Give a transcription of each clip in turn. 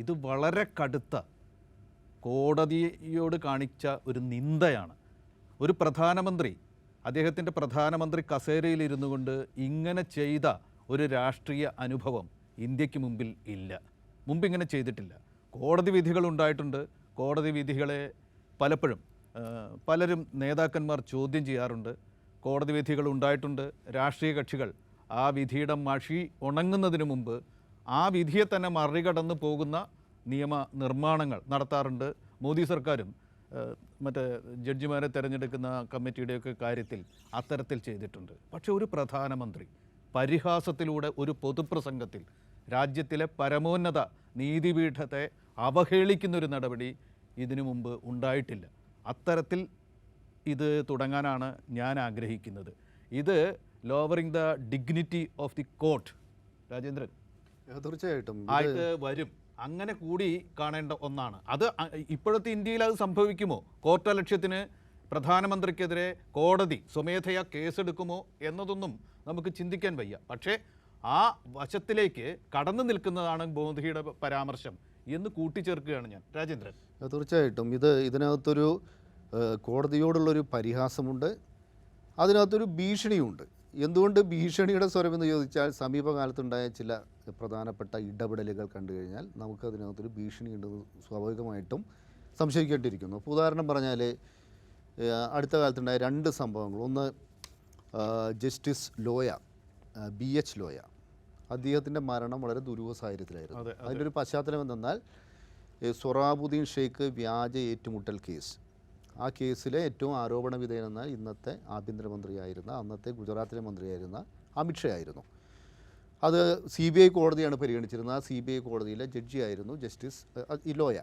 ഇത് വളരെ കടുത്ത കോടതിയോട് കാണിച്ച ഒരു നിന്ദയാണ്. ഒരു പ്രധാനമന്ത്രി അദ്ദേഹത്തിന്റെ പ്രധാനമന്ത്രി കസേരയിൽ ഇരുന്നു കൊണ്ട് ഇങ്ങനെ ചെയ്ത ഒരു രാഷ്ട്രീയ അനുഭവം ഇന്ത്യയ്ക്ക് മുമ്പിൽ ഇല്ല. മുമ്പ് ഇങ്ങനെ ചെയ്തിട്ടില്ല. കോടതി വിധികൾ ഉണ്ടായിട്ടുണ്ട്. കോടതി വിധികളെ പലപ്പോഴും പലരും നേതാക്കന്മാർ ചോദ്യം ചെയ്യാറുണ്ട്. കോടതി വിധികൾ ഉണ്ടായിട്ടുണ്ട്. രാഷ്ട്രീയ കക്ഷികൾ ആ വിധിയുടെ മഷി ഉണങ്ങുന്നതിന് മുമ്പ് ആ വിധിയെ തന്നെ മറികടന്ന് പോകുന്ന നിയമ നിർമ്മാണങ്ങൾ നടത്താറുണ്ട്. മോദി സർക്കാരും മറ്റേ ജഡ്ജിമാരെ തിരഞ്ഞെടുക്കുന്ന കമ്മിറ്റിയുടെയൊക്കെ കാര്യത്തിൽ അത്തരത്തിൽ ചെയ്തിട്ടുണ്ട്. പക്ഷേ ഒരു പ്രധാനമന്ത്രി പരിഹാസത്തിലൂടെ ഒരു പൊതുപ്രസംഗത്തിൽ രാജ്യത്തിലെ പരമോന്നത നീതിപീഠത്തെ അവഹേളിക്കുന്നൊരു നടപടി ഇതിനു മുമ്പ് ഉണ്ടായിട്ടില്ല. അത്തരത്തിൽ ഇത് തുടങ്ങാനാണ് ഞാൻ ആഗ്രഹിക്കുന്നത്. ഇത് lowering the dignity of the court Rajendran. തീർച്ചയായിട്ടും. ആയിട്ട് വരും. അങ്ങനെ കൂടി കാണേണ്ട ഒന്നാണ്. അത് ഇപ്പോഴത്തെ ഇന്ത്യയിൽ അത് സംഭവിക്കുമോ? കോർട്ട ലക്ഷ്യത്തിന് പ്രധാനമന്ത്രിക്കെതിരെ കോടതി സ്വമേധയാ കേസെടുക്കുമോ എന്നതൊന്നും നമുക്ക് ചിന്തിക്കാൻ വയ്യ. പക്ഷേ ആ വശത്തിലേക്ക് കടന്നു നിൽക്കുന്നതാണ് മോദിയുടെ പരാമർശം എന്ന് കൂട്ടിച്ചേർക്കുകയാണ് ഞാൻ. രാജേന്ദ്രൻ. തീർച്ചയായിട്ടും. ഇത് ഇതിനകത്തൊരു കോടതിയോടുള്ളൊരു പരിഹാസമുണ്ട്. അതിനകത്തൊരു ഭീഷണിയുണ്ട്. എന്തുകൊണ്ട് ഭീഷണിയുടെ സ്വരമെന്ന് ചോദിച്ചാൽ സമീപകാലത്തുണ്ടായ ചില പ്രധാനപ്പെട്ട ഇടപെടലുകൾ കണ്ടു കഴിഞ്ഞാൽ നമുക്ക് അതിനകത്തൊരു ഭീഷണി ഉണ്ടെന്ന് സ്വാഭാവികമായിട്ടും സംശയിക്കേണ്ടിയിരിക്കുന്നു. അപ്പോൾ ഉദാഹരണം പറഞ്ഞാൽ അടുത്ത കാലത്തുണ്ടായ രണ്ട് സംഭവങ്ങൾ. ഒന്ന് justice Loya B H Loya. അദ്ദേഹത്തിന്റെ മരണം വളരെ ദുരൂഹ സാഹചര്യത്തിലായിരുന്നു. അതെ, അതിന്റെ ഒരു പശ്ചാത്തലം എന്തെന്നാൽ സൊറാബുദ്ദീൻ ഷെയ്ഖ് വ്യാജ ഏറ്റുമുട്ടൽ കേസ്. ആ കേസിലെ ഏറ്റവും ആരോപണ വിധേയനെന്ന ഇന്നത്തെ ആഭ്യന്തരമന്ത്രിയായിരുന്ന അന്നത്തെ ഗുജറാത്തിലെ മന്ത്രിയായിരുന്ന അമിത്ഷാ ആയിരുന്നു. അത് സി ബി ഐ കോടതിയാണ് പരിഗണിച്ചിരുന്നത്. ആ സി ബി ഐ കോടതിയിലെ ജഡ്ജിയായിരുന്നു ജസ്റ്റിസ് ഈ ലോയ.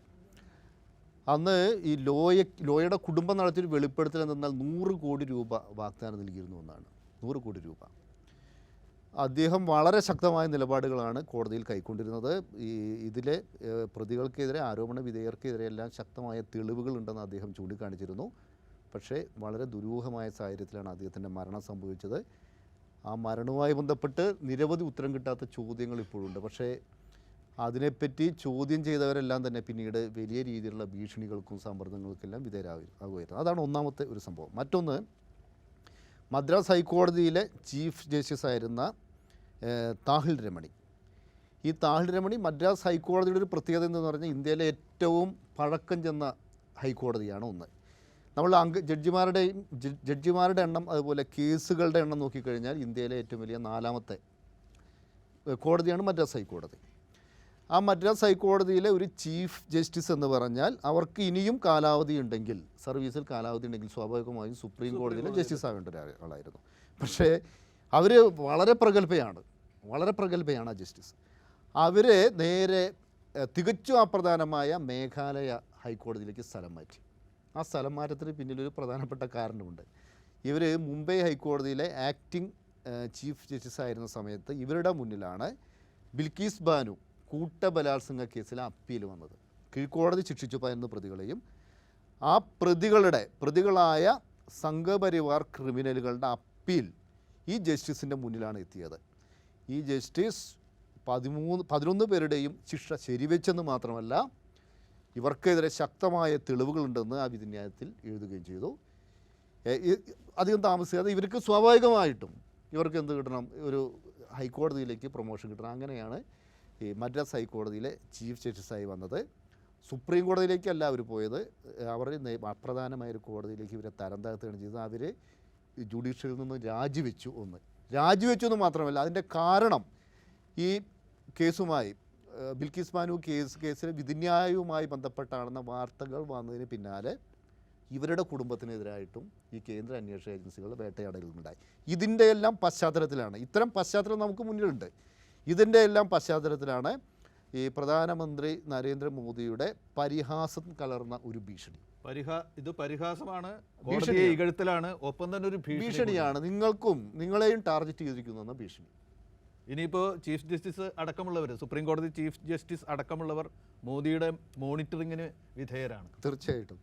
അന്ന് ഈ ലോയ ലോയയുടെ കുടുംബം നടത്തിയൊരു വെളിപ്പെടുത്തൽ എന്നാൽ നൂറ് കോടി രൂപ വാഗ്ദാനം നൽകിയിരുന്നു എന്നാണ്. നൂറ് കോടി രൂപ. അദ്ദേഹം വളരെ ശക്തമായ നിലപാടുകളാണ് കോടതിയിൽ കൈക്കൊണ്ടിരുന്നത്. ഈ ഇതിലെ പ്രതികൾക്കെതിരെ ആരോപണ വിധേയർക്കെതിരെ എല്ലാം ശക്തമായ തെളിവുകളുണ്ടെന്ന് അദ്ദേഹം ചൂണ്ടിക്കാണിച്ചിരുന്നു. പക്ഷേ വളരെ ദുരൂഹമായ സാഹചര്യത്തിലാണ് അദ്ദേഹത്തിന്റെ മരണം സംഭവിച്ചത്. ആ മരണവുമായി ബന്ധപ്പെട്ട് നിരവധി ഉത്തരം കിട്ടാത്ത ചോദ്യങ്ങൾ ഇപ്പോഴുണ്ട്. പക്ഷേ അതിനെപ്പറ്റി ചോദ്യം ചെയ്തവരെല്ലാം തന്നെ പിന്നീട് വലിയ രീതിയിലുള്ള ഭീഷണികൾക്കും സമ്മർദ്ദങ്ങൾക്കെല്ലാം എല്ലാം ആകുമായിരുന്നു അതാണ് ഒന്നാമത്തെ ഒരു സംഭവം. മറ്റൊന്ന് മദ്രാസ് ഹൈക്കോടതിയിലെ ചീഫ് ജസ്റ്റിസ് ആയിരുന്ന താഹിൽ രമണി. ഈ താഹിൽ രമണി മദ്രാസ് ഹൈക്കോടതിയുടെ ഒരു പ്രത്യേകത എന്ന് പറഞ്ഞാൽ ഇന്ത്യയിലെ ഏറ്റവും പഴക്കം ചെന്ന ഹൈക്കോടതിയാണ് ഒന്ന്. നമ്മൾ അംഗ ജഡ്ജിമാരുടെയും ജഡ്ജിമാരുടെ എണ്ണം അതുപോലെ കേസുകളുടെ എണ്ണം നോക്കിക്കഴിഞ്ഞാൽ ഇന്ത്യയിലെ ഏറ്റവും വലിയ നാലാമത്തെ കോടതിയാണ് മദ്രാസ് ഹൈക്കോടതി. ആ മദ്രാസ് ഹൈക്കോടതിയിലെ ഒരു ചീഫ് ജസ്റ്റിസ് എന്ന് പറഞ്ഞാൽ അവർക്ക് ഇനിയും കാലാവധി ഉണ്ടെങ്കിൽ സർവീസിൽ കാലാവധി ഉണ്ടെങ്കിൽ സ്വാഭാവികമായും സുപ്രീം കോടതിയിലെ ജസ്റ്റിസ് ആവേണ്ട ഒരാളായിരുന്നു പക്ഷേ അവർ വളരെ പ്രഗത്ഭയാണ് വളരെ പ്രഗത്ഭയാണ് ആ ജസ്റ്റിസ്. അവരെ നേരെ തികച്ചും അപ്രധാനമായ മേഘാലയ ഹൈക്കോടതിയിലേക്ക് സ്ഥലം മാറ്റി. ആ സ്ഥലം മാറ്റത്തിന് പിന്നിലൊരു പ്രധാനപ്പെട്ട കാരണമുണ്ട്. ഇവർ മുംബൈ ഹൈക്കോടതിയിലെ ആക്ടിംഗ് ചീഫ് ജസ്റ്റിസ് ആയിരുന്ന സമയത്ത് ഇവരുടെ മുന്നിലാണ് ബിൽക്കീസ് ബാനു കൂട്ടബലാത്സംഗ കേസിലെ അപ്പീൽ വന്നത്. കീഴ്ക്കോടതി ശിക്ഷിച്ചു പതിനൊന്ന് പ്രതികളെയും ആ പ്രതികളുടെ പ്രതികളായ സംഘപരിവാർ ക്രിമിനലുകളുടെ അപ്പീൽ ഈ ജസ്റ്റിസിന്റെ മുന്നിലാണ് എത്തിയത്. ഈ ജസ്റ്റിസ് പതിമൂന്ന് പതിനൊന്ന് പേരുടെയും ശിക്ഷ ശരിവെച്ചെന്ന് മാത്രമല്ല ഇവർക്കെതിരെ ശക്തമായ തെളിവുകളുണ്ടെന്ന് ആ വിധിന്യായത്തിൽ എഴുതുകയും ചെയ്തു. അധികം താമസിക്കാതെ ഇവർക്ക് സ്വാഭാവികമായിട്ടും ഇവർക്ക് എന്ത് കിട്ടണം? ഒരു ഹൈക്കോടതിയിലേക്ക് പ്രൊമോഷൻ കിട്ടണം. അങ്ങനെയാണ് ഈ മദ്രാസ് ഹൈക്കോടതിയിലെ ചീഫ് ജസ്റ്റിസായി വന്നത്. സുപ്രീം കോടതിയിലേക്കല്ല അവർ പോയത്. അവർ അപ്രധാനമായ ഒരു കോടതിയിലേക്ക് ഇവരെ തരം താഴ്ത്തുകയാണ് ചെയ്തത്. അവർ ജുഡീഷ്യറിൽ നിന്ന് രാജിവെച്ചു ഒന്ന്. രാജിവെച്ചു എന്ന് മാത്രമല്ല അതിന്റെ കാരണം ഈ കേസുമായി ബിൽക്കിസ് മാനു കേസ് കേസിലെ വിധിന്യായവുമായി ബന്ധപ്പെട്ടാണെന്ന വാർത്തകൾ വന്നതിന് പിന്നാലെ ഇവരുടെ കുടുംബത്തിനെതിരായിട്ടും ഈ കേന്ദ്ര അന്വേഷണ ഏജൻസികൾ വേട്ടയാടലുണ്ടായി ഇതിന്റെ എല്ലാം പശ്ചാത്തലത്തിലാണ്. ഇത്തരം പശ്ചാത്തലം നമുക്ക് മുന്നിലുണ്ട്. ഇതിന്റെ എല്ലാം പശ്ചാത്തലത്തിലാണ് ഈ പ്രധാനമന്ത്രി നരേന്ദ്രമോദിയുടെ പരിഹാസം കലർന്ന ഒരു ഭീഷണി. പരിഹാ ഇത് പരിഹാസമാണ്. ഭീഷണി ഇകഴ്ത്തലാണ്. ഒപ്പം തന്നെ ഒരു ഭീഷണി ഭീഷണിയാണ്. നിങ്ങൾക്കും നിങ്ങളെയും ടാർഗറ്റ് ചെയ്തിരിക്കുന്ന ഭീഷണി. ഇനിയിപ്പോൾ ചീഫ് ജസ്റ്റിസ് അടക്കമുള്ളവർ സുപ്രീം കോടതി ചീഫ് ജസ്റ്റിസ് അടക്കമുള്ളവർ മോദിയുടെ മോണിറ്ററിങ്ങിന് വിധേയരാണ്. തീർച്ചയായിട്ടും.